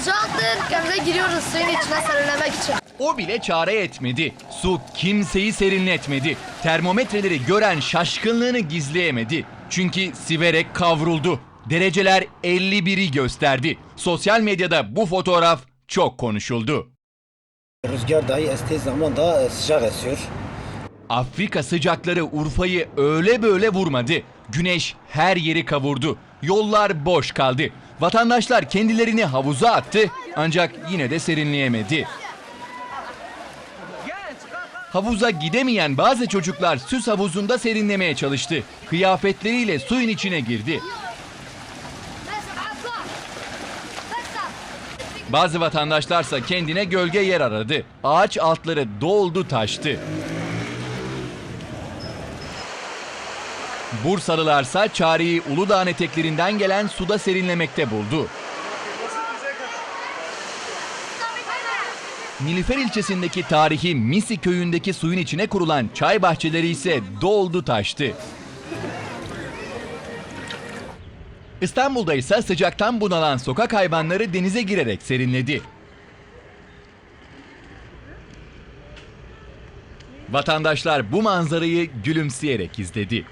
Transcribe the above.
sıcaktır. Kendimize giriyoruz suyun içine serinlemek için. O bile çare etmedi. Su kimseyi serinletmedi. Termometreleri gören şaşkınlığını gizleyemedi. Çünkü siverek kavruldu. Dereceler 51'i gösterdi. Sosyal medyada bu fotoğraf çok konuşuldu. Rüzgar dahi estiği zaman da e, sıcak esiyor. Afrika sıcakları Urfa'yı öyle böyle vurmadı. Güneş her yeri kavurdu. Yollar boş kaldı. Vatandaşlar kendilerini havuza attı ancak yine de serinleyemedi. Havuza gidemeyen bazı çocuklar süs havuzunda serinlemeye çalıştı. Kıyafetleriyle suyun içine girdi. Bazı vatandaşlarsa kendine gölge yer aradı. Ağaç altları doldu taştı. Bursalılarsa çareyi Uludağ'ın eteklerinden gelen suda serinlemekte buldu. Nilüfer ilçesindeki tarihi Misi köyündeki suyun içine kurulan çay bahçeleri ise doldu taştı. İstanbul'da ise sıcaktan bunalan sokak hayvanları denize girerek serinledi. Vatandaşlar bu manzarayı gülümseyerek izledi.